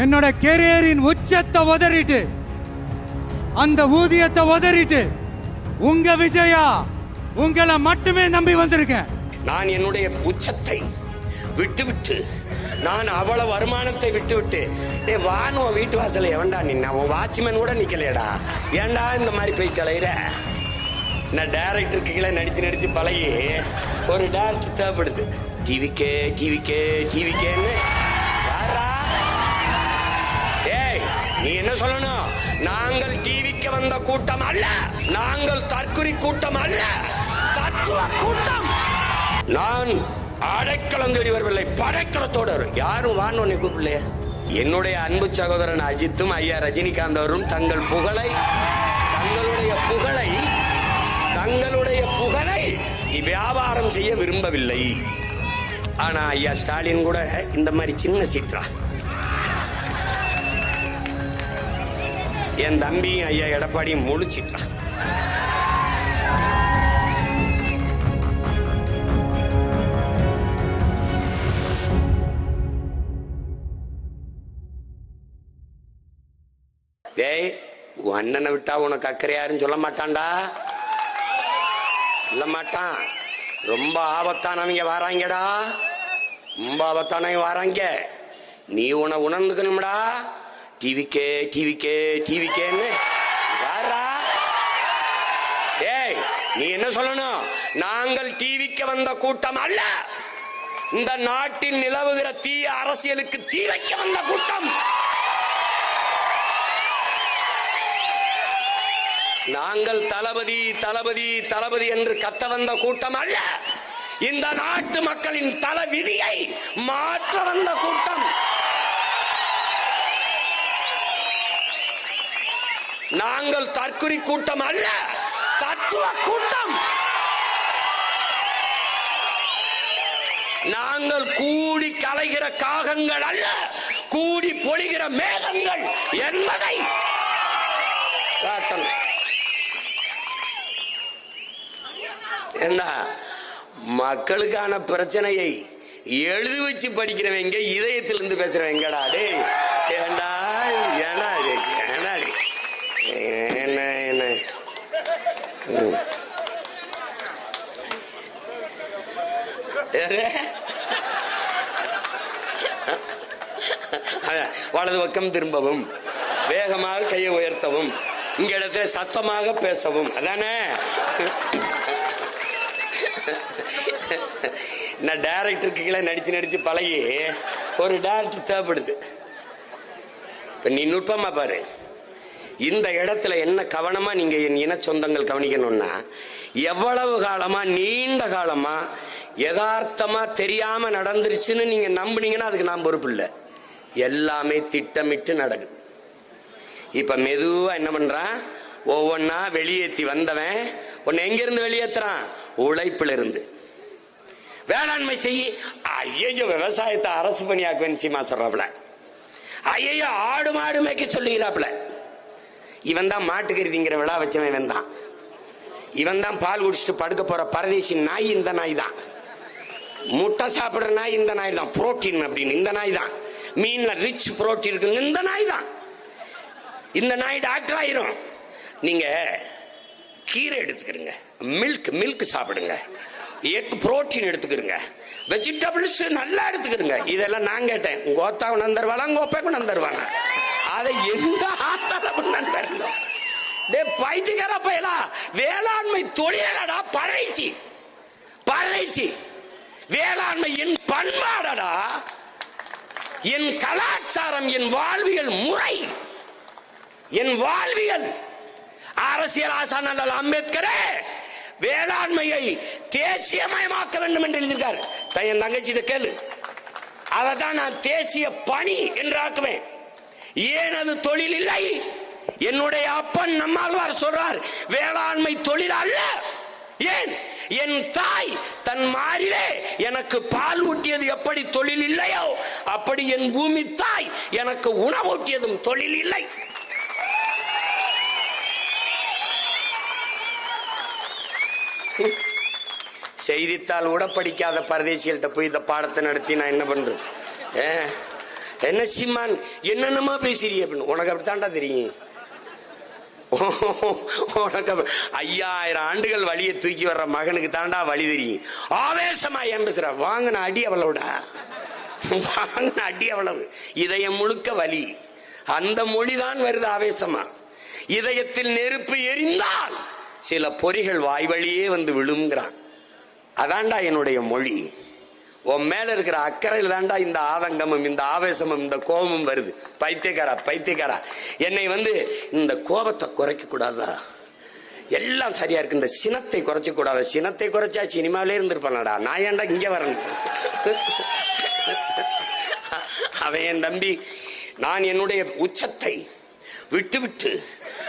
என்னோட கெரியரின் உச்சத்தை உதறிட்டு அந்த ஊதியத்தை உதறிட்டு உங்க விஜயா உங்களை மட்டுமே நம்பி வந்திருக்கேன். நான் என்னுடைய உச்சத்தை விட்டுவிட்டு நான் அவ்வளவு வருமானத்தை விட்டுவிட்டு டே வான்னு உன் வீட்டு வாசல எவன்டா நின்ன? உன் வாட்ச்மேன் கூட நிக்கலையடா. ஏன்டா இந்த மாதிரி போய் கலையிற? நான் டேரக்டருக்கு கீழே நடிச்சு நடிச்சு பழகி ஒரு டான்ஸ் தேவைப்படுது. டிவிக்கே டிவிக்கே டிவிக்கேன்னு நீ என்ன சொல்லணும்? நாங்கள் டிவிக்கு வந்த கூட்டம் அல்ல. நாங்கள் தற்குறி கூட்டம் அல்ல. தத்துவ கூட்டம். நான் அடைக்கலம் தேடி வரவில்லை படைக்கலத்தோடு யாரும் வான்னு உன்னை கூப்பிடலையே? என்னுடைய அன்பு சகோதரன் அஜித்தும் ஐயா ரஜினிகாந்த் அவரும் தங்கள் புகழை தங்களுடைய புகழை தங்களுடைய புகழை வியாபாரம் செய்ய விரும்பவில்லை. ஆனா ஐயா ஸ்டாலின் கூட இந்த மாதிரி சின்ன சீற்றா. என் தம்பியும் ஐயா எடப்பாடியும் முழிச்சிட்டான் டேய் உன் அண்ணனை விட்டா உனக்கு அக்கறை யாருன்னு சொல்ல மாட்டான்டா. சொல்ல மாட்டான். ரொம்ப ஆபத்தானவங்க வராங்கடா. ரொம்ப ஆபத்தானவங்க வராங்க. நீ உன உணர்ந்துக்கணும்டா. டிவிக்கே டிவிக்கே டிவிக்கேன்னு வாரா ஏய் நீ என்ன சொல்லணும்? நாங்கள் டிவிக்கு வந்த கூட்டம் அல்ல. இந்த நாட்டில் நிலவுகிற தீய அரசியலுக்கு தீ வைக்க வந்த கூட்டம். நாங்கள் தளபதி தளபதி தளபதி என்று கத்த வந்த கூட்டம் அல்ல. இந்த நாட்டு மக்களின் தலை விதியை மாற்ற வந்த கூட்டம். நாங்கள் தற்குறி கூட்டம் அல்ல தத்துவ கூட்டம். நாங்கள் கூடி கலைகிற காகங்கள் அல்ல கூடி பொழிகிற மேகங்கள் என்பதை காட்டணும். என்ன? மக்களுக்கான பிரச்சனையை எழுதி வச்சு படிக்கிறவங்க இதயத்திலிருந்து பேசுறவங்கடா டேய் ஏண்டா ஏன்னா இது? ஏன்னா இது? என்ன என்ன? அதான், வலது பக்கம் திரும்பவும் வேகமாக கையை உயர்த்தவும் இங்க இடத்துல சத்தமாக பேசவும். அதானே? நான் டேரக்டருக்கு கீழே நடிச்சு நடிச்சு பழகி ஒரு டேரக்டர் தேவைப்படுது. இப்ப நீ நுட்பமா பாரு. இந்த இடத்துல என்ன கவனமா நீங்க என் இன சொந்தங்கள் கவனிக்கணும்னா எவ்வளவு காலமா நீண்ட காலமா யதார்த்தமா தெரியாம நடந்துருச்சுன்னு நீங்க நம்புனீங்கன்னா அதுக்கு நான் பொறுப்பு இல்லை. எல்லாமே திட்டமிட்டு நடக்குது. இப்ப மெதுவா என்ன பண்றான்? ஒவ்வொன்னா வெளியேற்றி வந்தவன் உன்னை எங்கிருந்து வெளியேற்றுறான் உழைப்புல இருந்து வேளாண்மை செய்ய ஐயோ விவசாயத்தை அரசு பணியாக்குவேன் சீமா சொல்றாப்ல ஐயோ ஆடு மாடு மேய்க்க சொல்லுகிறாப்ல இவன் தான் மாட்டுக்கருதிங்கிற விழா வச்சவன் இவன் தான் இவன் தான் பால் குடிச்சிட்டு படுக்க போற பரதேசி நாய் இந்த நாய் தான் முட்டை சாப்பிடுற நாய் இந்த நாய் தான் புரோட்டீன் அப்படின்னு இந்த நாய் தான் மீன்ல ரிச் புரோட்டீன் இருக்குங்க இந்த நாய் தான் இந்த நாய் டாக்டர் ஆயிரும். நீங்க கீரை எடுத்துக்கிறீங்க மில்க் மில்க் சாப்பிடுங்க. எக் புரோட்டீன் எடுத்துக்கிறீங்க வெஜிடபிள்ஸ் நல்லா எடுத்துக்கிறீங்க இதெல்லாம் நான் கேட்டேன். உங்க ஓத்தா நந்தருவாளா உங்க ஒப்பேக்கு நந்தருவாங்க அதை எந்த ஆத்தாலும் நந்தருங்க டே பைத்தியக்கார பயலா. வேளாண்மை தொழிலடா பழைசி. பழைசி. வேளாண்மை என் பண்பாடடா. என் கலாச்சாரம் என் வாழ்வியல் முறை. என் வாழ்வியல். அரசியல் ஆசா நல்ல அம்பேத்கரே வேளாண்மையை தேசியமயமாக்க வேண்டும் என்று எழுதியிருக்கார். என் தங்கச்சி கேளு. அதை தான் நான் தேசிய பணி என்று ஆக்குவேன். ஏன் அது தொழில் இல்லை? என்னுடைய அப்பன் நம்மாழ்வார் சொல்றார் வேளாண்மை தொழில் அல்ல. ஏன்? என் தாய் தன் மாறிலே எனக்கு பால் ஊட்டியது எப்படி தொழில் இல்லையோ அப்படி என் பூமி தாய் எனக்கு உணவூட்டியதும் தொழில் இல்லை. செய்தித்தாள் கூட படிக்காத பரதேசிகள்கிட்ட போய் இந்த பாடத்தை நடத்தி நான் என்ன பண்றது? ஏ, என்ன சீமான் என்னென்னமா பேசுறீ அப்படின்னு உனக்கு அப்படித்தான்டா தெரியும். உனக்கு ஐயாயிரம் ஆண்டுகள் வழியை தூக்கி வர்ற மகனுக்கு தாண்டா வழி தெரியும். ஆவேசமா ஏன் பேசுற? வாங்கின அடி அவ்வளவுடா. வாங்கின அடி அவ்வளவு. இதயம் முழுக்க வலி. அந்த மொழிதான் வருது ஆவேசமா. இதயத்தில் நெருப்பு எரிந்தால் சில பொறிகள் வாய் வழியே வந்து விழுங்கிறான் அதான்டா என்னுடைய மொழி. உன் மேல இருக்கிற அக்கறையில் தாண்டா இந்த ஆதங்கமும் இந்த ஆவேசமும் இந்த கோபமும் வருது. பைத்தியக்காரா பைத்தியக்காரா. என்னை வந்து இந்த கோபத்தை குறைக்க கூடாதா? எல்லாம் சரியா இருக்கு. இந்த சினத்தை குறைச்ச கூடாது? சினத்தை குறைச்சா சினிமாவிலே இருந்திருப்பானடா. நான் ஏன்டா இங்க வரேன்? அவன் என் தம்பி நான் என்னுடைய உச்சத்தை விட்டு விட்டு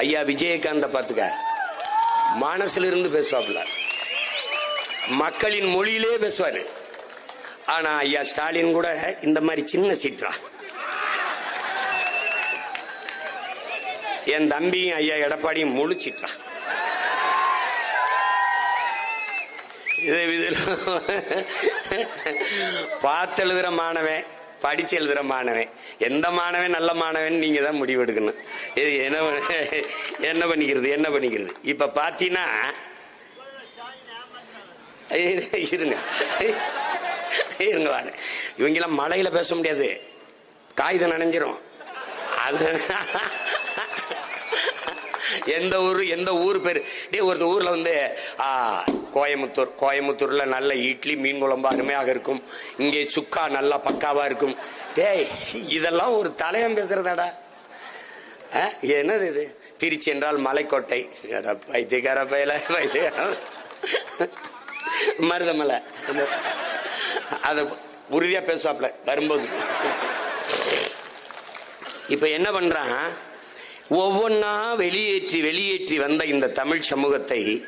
ஐயா விஜயகாந்த பாத்துக்க. மனசுல இருந்து பேசுவாப்புல. மக்களின் மொழியிலே பேசுவாரு. ஆனா ஐயா ஸ்டாலின் கூட இந்த மாதிரி சின்ன சீற்றா. என் தம்பியும் ஐயா எடப்பாடியும் முழு சீற்றா. இதை பார்த்து எழுதுற மாணவன் படிச்சு எழுதுற மாணவன். எந்த மாணவன் நல்ல மாணவன் நீங்க தான் முடிவெடுக்கணும். இது என்ன என்ன பண்ணிக்கிறது என்ன பண்ணிக்கிறது? இப்ப பாத்தீங்கன்னா இருங்க. இருங்க வாரு இவங்கெல்லாம் மழையில பேச முடியாது. காகிதம் நனைஞ்சிரும். அது எந்த ஊர் எந்த ஊர் பேர்? டேய் ஒரு ஊரில் வந்து ஆ, கோயமுத்தூர் கோயமுத்தூரில் நல்ல இட்லி மீன் குழம்பு அருமையாக இருக்கும். இங்கே சுக்கா நல்லா பக்காவாக இருக்கும். டேய் இதெல்லாம் ஒரு தலையம் பேசுறதாடா. என்னது இது? திருச்சி என்றால் மலைக்கோட்டை. எடா, பைத்தியக்கார பயல பைத்தியக்கார மருதமலை அந்த- உறுதியாக உறுதியா பேசுவாப்ல வரும்போது. இப்போ என்ன பண்ணுறான் ஒவ்வொன்றா வெளியேற்றி வெளியேற்றி வந்த இந்த தமிழ் சமூகத்தை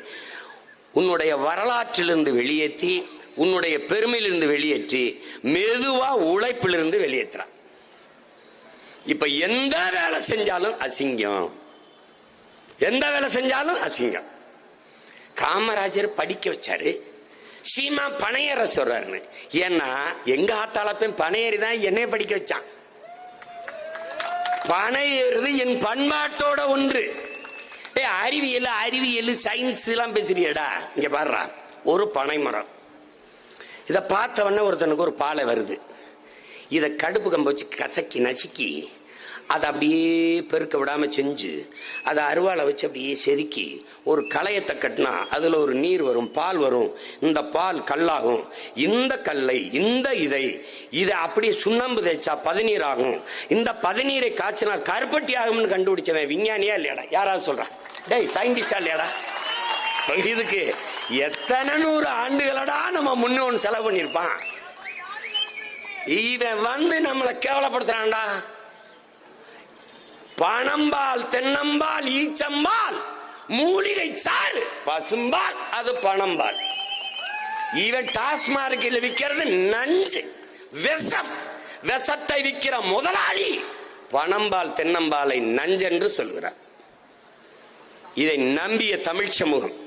உன்னுடைய வரலாற்றிலிருந்து வெளியேற்றி உன்னுடைய பெருமையிலிருந்து வெளியேற்றி மெதுவாக உழைப்பிலிருந்து வெளியேற்றுறான். இப்ப எந்த வேலை செஞ்சாலும் அசிங்கம். எந்த வேலை செஞ்சாலும் அசிங்கம். காமராஜர் படிக்க வச்சாரு. சீமா பனையற சொல்றாருன்னு. ஏன்னா எங்க ஆத்தாளப்பையும் பனையேறி தான் என்னைய படிக்க வச்சான். பனை என் பண்பாட்டோட ஒன்று. ஏய் அறிவியல் அறிவியல் சயின்ஸ் எல்லாம் பேசுறியடா. இங்க பாடுறா ஒரு பனைமரம். இதை இத பார்த்த உடனே ஒருத்தனுக்கு ஒரு பாலை வருது. இத கடுப்பு கம்ப வச்சு கசக்கி நசுக்கி அதை அப்படியே பெருக்க விடாம செஞ்சு அதை அருவாளை வச்சு அப்படியே செதுக்கி ஒரு களையத்தை கட்டினா அதுல ஒரு நீர் வரும் பால் வரும். இந்த பால் கல்லாகும். இந்த கல்லை இந்த இதை இதை அப்படியே சுண்ணாம்பு தேய்ச்சா பதநீர் ஆகும். இந்த பதநீரை காய்ச்சினா கருப்பட்டி ஆகும்னு கண்டுபிடிச்சவன் விஞ்ஞானியா இல்லையாடா? யாராவது சொல்றா? டேய் சயின்டிஸ்டா இல்லையாடா? இதுக்கு எத்தனை நூறு ஆண்டுகளடா நம்ம முன்னோன்னு செலவு பண்ணியிருப்பான்? இவன் வந்து நம்மளை கேவலப்படுத்துறான்டா. பணம்பால் தென்னம்பால் ஈச்சம்பால் மூலிகை சாறு பசும்பால் அது பணம்பால். இவன் டாஸ்மார்க்கில் விற்கிறது நஞ்சு விஷம். விஷத்தை விற்கிற முதலாளி பணம்பால் தென்னம்பாலை நஞ்சென்று சொல்கிறார். இதை நம்பிய தமிழ் சமூகம்